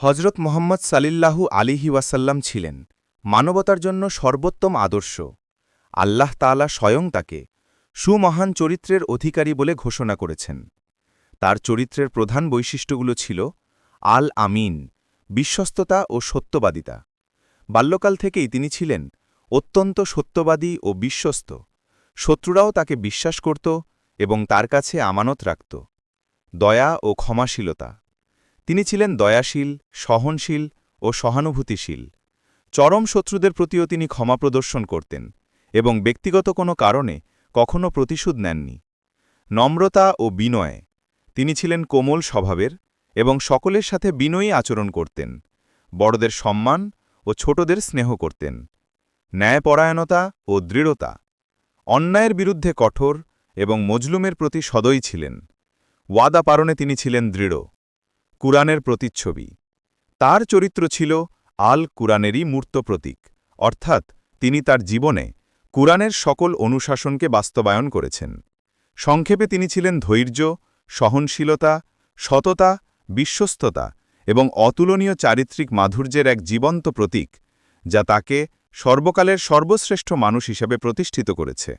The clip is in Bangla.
হজরত মোহাম্মদ সালিল্লাহু আলিহি ওয়াসাল্লাম ছিলেন মানবতার জন্য সর্বোত্তম আদর্শ। আল্লাহ তাআলা স্বয়ং তাকে সুমহান চরিত্রের অধিকারী বলে ঘোষণা করেছেন। তার চরিত্রের প্রধান বৈশিষ্ট্যগুলো ছিল আল আমিন, বিশ্বস্ততা ও সত্যবাদিতা। বাল্যকাল থেকেই তিনি ছিলেন অত্যন্ত সত্যবাদী ও বিশ্বস্ত। শত্রুরাও তাকে বিশ্বাস করত এবং তার কাছে আমানত রাখত। দয়া ও ক্ষমাশীলতা। তিনি ছিলেন দয়াশীল, সহনশীল ও সহানুভূতিশীল। চরম শত্রুদের প্রতিও তিনি ক্ষমা প্রদর্শন করতেন এবং ব্যক্তিগত কোনো কারণে কখনো প্রতিশোধ নেননি। নম্রতা ও বিনয়, তিনি ছিলেন কোমল স্বভাবের এবং সকলের সাথে বিনয়ী আচরণ করতেন, বড়দের সম্মান ও ছোটদের স্নেহ করতেন, ন্যায়পরায়ণতা ও দৃঢ়তা, অন্যায়ের বিরুদ্ধে কঠোর এবং মজলুমের প্রতি সদয় ছিলেন, ওয়াদা পারণে তিনি ছিলেন দৃঢ়। কুরআনের প্রতিচ্ছবি। তার চরিত্র ছিল আল কুরআনেরই মূর্ত প্রতীক, অর্থাৎ তিনি তার জীবনে কুরআনের সকল অনুশাসনকে বাস্তবায়ন করেছেন। সংক্ষেপে তিনি ছিলেন ধৈর্য, সহনশীলতা, সততা, বিশ্বস্ততা এবং অতুলনীয় চারিত্রিক মাধুর্যের এক জীবন্ত প্রতীক, যা তাকে সর্বকালের সর্বশ্রেষ্ঠ মানুষ হিসেবে প্রতিষ্ঠিত করেছে।